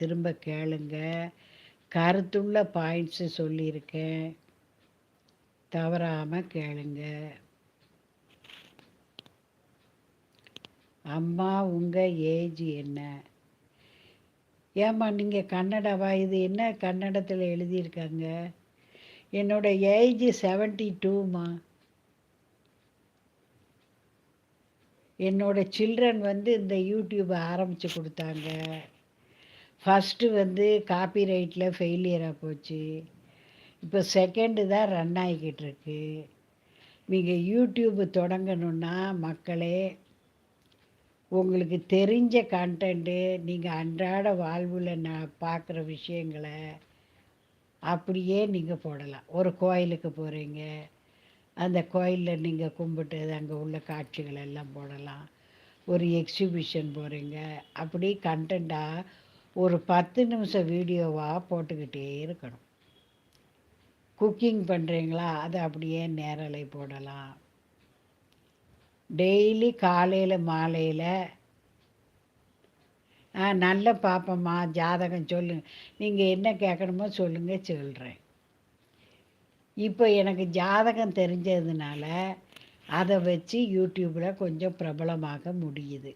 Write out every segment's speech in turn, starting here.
திரும்ப கேளுங்க. கருத்துள்ள பாயிண்ட்ஸு சொல்லியிருக்கேன். தவறாமல் கேளுங்க. அம்மா உங்கள் ஏஜ் என்ன? ஏம்மா நீங்கள் கன்னடவா? இது என்ன கன்னடத்தில் எழுதியிருக்காங்க? என்னோட ஏஜ் செவன்ட்டி டூமா என்னோட சில்ட்ரன் வந்து இந்த யூடியூப்பை ஆரம்பித்து கொடுத்தாங்க. ஃபஸ்ட்டு வந்து காப்பி ரைட்டில் ஃபெயிலியராக போச்சு. இப்போ செகண்டு தான் ரன் ஆகிக்கிட்டு இருக்கு. நீங்கள் யூடியூப் தொடங்கணுன்னா மக்களே உங்களுக்கு தெரிஞ்ச கண்டென்ட்டு நீங்கள் அன்றாட வாழ்வில் நான் பார்க்குற விஷயங்களை அப்படியே நீங்கள் போடலாம். ஒரு கோயிலுக்கு போகிறீங்க அந்த கோயிலில் நீங்கள் கும்பிட்டு அங்கே உள்ள காட்சிகள் எல்லாம் போடலாம். ஒரு எக்ஸிபிஷன் போகிறீங்க அப்படி கண்டென்ட்டாக ஒரு பத்து நிமிஷம் வீடியோவாக போட்டுக்கிட்டே இருக்கணும். குக்கிங் பண்ணுறீங்களா அதை அப்படியே நேரலை போடலாம். டெய்லி காலையில் மாலையில் ஆ நல்ல பாப்பம்மா ஜாதகம் சொல்லுங்க நீங்கள் என்ன கேட்கணுமோ சொல்லுங்கள் சொல்கிறேன் இப்போ எனக்கு ஜாதகம் தெரிஞ்சதுனால அதை வச்சு யூடியூப்பில் கொஞ்சம் பிரபலமாக முடியுது.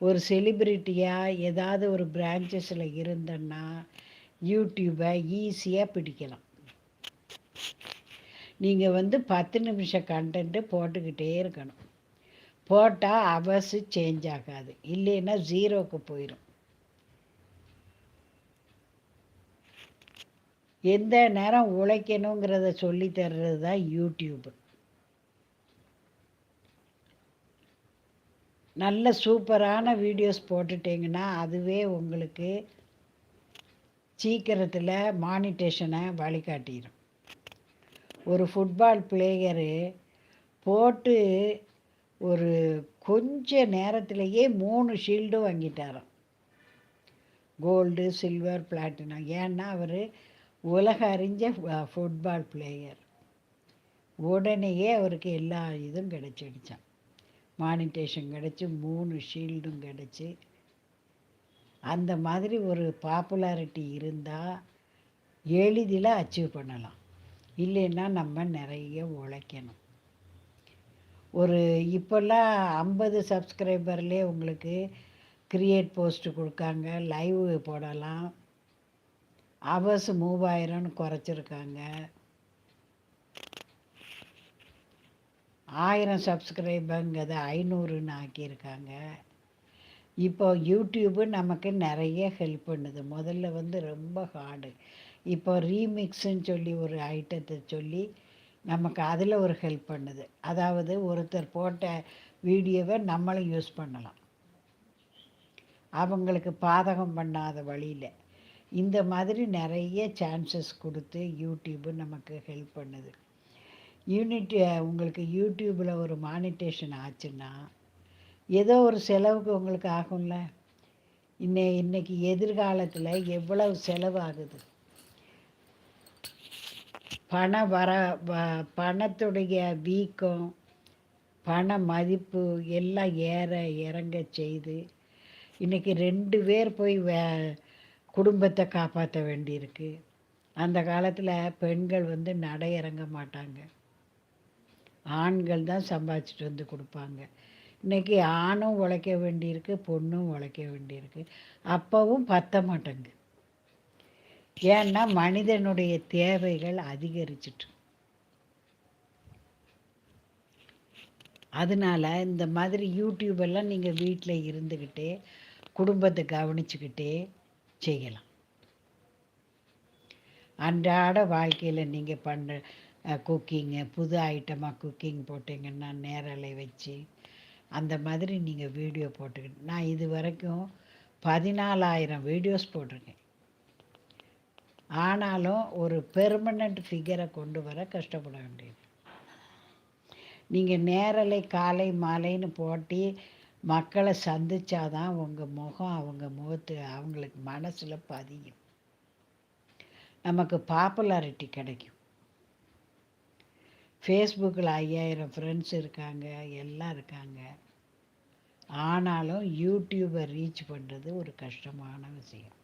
ஒரு செலிப்ரிட்டியாக ஏதாவது ஒரு பிரான்ச்சஸில் இருந்தேன்னா யூடியூப்பை ஈஸியாக பிடிக்கலாம். நீங்கள் வந்து பத்து நிமிஷம் கண்டென்ட்டு போட்டுக்கிட்டே இருக்கணும். போட்டால் அவர்ஸு சேஞ்ச் ஆகாது. இல்லைன்னா ஜீரோக்கு போயிடும் எந்த நேரம் உழைக்கணுங்கிறத சொல்லி தர்றது தான் யூடியூப்பு நல்ல சூப்பரான வீடியோஸ் போட்டுட்டிங்கன்னா அதுவே உங்களுக்கு சீக்கிரத்தில் மானிட்டேஷனை வழிகாட்டிடும் ஒரு ஃபுட்பால் பிளேயரு போட்டு ஒரு கொஞ்ச நேரத்திலேயே மூணு ஷீல்டும் வாங்கிட்டாராம். கோல்டு சில்வர் பிளாட்டினம் ஏன்னா அவர் உலக அறிஞ்ச ஃபுட்பால் பிளேயர் உடனேயே அவருக்கு எல்லா இதுவும் கிடச்சிடுச்சான் மானிட்டேஷன் கிடச்சி மூணு ஷீல்டும் கிடச்சி. அந்த மாதிரி ஒரு பாப்புலாரிட்டி இருந்தால் எளிதில் அச்சீவ் பண்ணலாம். இல்லைன்னா நம்ம நிறைய உழைக்கணும். ஒரு இப்போல்லாம் ஐம்பது சப்ஸ்கிரைபர்லேயே உங்களுக்கு க்ரியேட் போஸ்ட்டு கொடுக்காங்க லைவ் போடலாம். அவர்ஸ் மூவாயிரம்னு குறைச்சிருக்காங்க. ஆயிரம் சப்ஸ்கிரைபருங்கிறத ஐநூறுன்னு ஆக்கியிருக்காங்க. இப்போ யூடியூப்பு நமக்கு நிறைய ஹெல்ப் பண்ணுது. முதல்ல வந்து ரொம்ப ஹார்டு. இப்போ ரீமிக்ஸுன்னு சொல்லி ஒரு ஐட்டத்தை சொல்லி நமக்கு அதில் ஒரு ஹெல்ப் பண்ணுது. அதாவது ஒருத்தர் போட்ட வீடியோவை நம்மளும் யூஸ் பண்ணலாம். அவங்களுக்கு பாதகம் பண்ணாத வழியில். இந்த மாதிரி நிறைய சான்சஸ் கொடுத்து யூடியூப்பு நமக்கு ஹெல்ப் பண்ணுது. யூனிட் உங்களுக்கு யூடியூப்பில் ஒரு மானிட்டேஷன் ஆச்சுன்னா ஏதோ ஒரு செலவுக்கு உங்களுக்கு ஆகும்ல? இன்னை இன்னைக்கு எதிர்காலத்தில் எவ்வளவு செலவாகுது? பண வர வ பணத்துடைய வீக்கம் பண மதிப்பு எல்லாம் ஏற இறங்க செய்து இன்றைக்கி ரெண்டு பேர் போய் வே குடும்பத்தை காப்பாற்ற வேண்டியிருக்கு. அந்த காலத்தில் பெண்கள் வந்து நடை இறங்க மாட்டாங்க. ஆண்கள் தான் சம்பாதிச்சிட்டு வந்து கொடுப்பாங்க. இன்றைக்கி ஆணும் உழைக்க வேண்டியிருக்கு பொண்ணும் உழைக்க வேண்டியிருக்கு. அப்போவும் பத்த மாட்டேங்குது. ஏன்னா மனிதனுடைய தேவைகள் அதிகரிச்சிட்டு. அதனால் இந்த மாதிரி யூடியூபெல்லாம் நீங்கள் வீட்டில் இருந்துக்கிட்டே குடும்பத்தை கவனிச்சுக்கிட்டே செய்யலாம். அன்றாட வாழ்க்கையில் நீங்கள் பண்ணுற குக்கிங்கு புது ஐட்டமாக குக்கிங் போட்டிங்கன்னா நேரலை வச்சு அந்த மாதிரி நீங்கள் வீடியோ போட்டுக்கிட்டு நான் இது வரைக்கும் பதினாலாயிரம் வீடியோஸ் போட்டிருக்கேன். ஆனாலும் ஒரு பெர்மனண்ட் ஃபிகரை கொண்டு வர கஷ்டப்பட வேண்டியது. நீங்கள் நேரலை காலை மாலைன்னு போட்டி மக்களை சந்திச்சாதான் உங்கள் முகம் அவங்க முகத்து அவங்களுக்கு மனசில் பதியும். நமக்கு பாப்புலாரிட்டி கிடைக்கும். ஃபேஸ்புக்கில் ஐயாயிரம் ஃப்ரெண்ட்ஸ் இருக்காங்க எல்லாம் இருக்காங்க. ஆனாலும் யூடியூபை ரீச் பண்ணுறது ஒரு கஷ்டமான விஷயம்.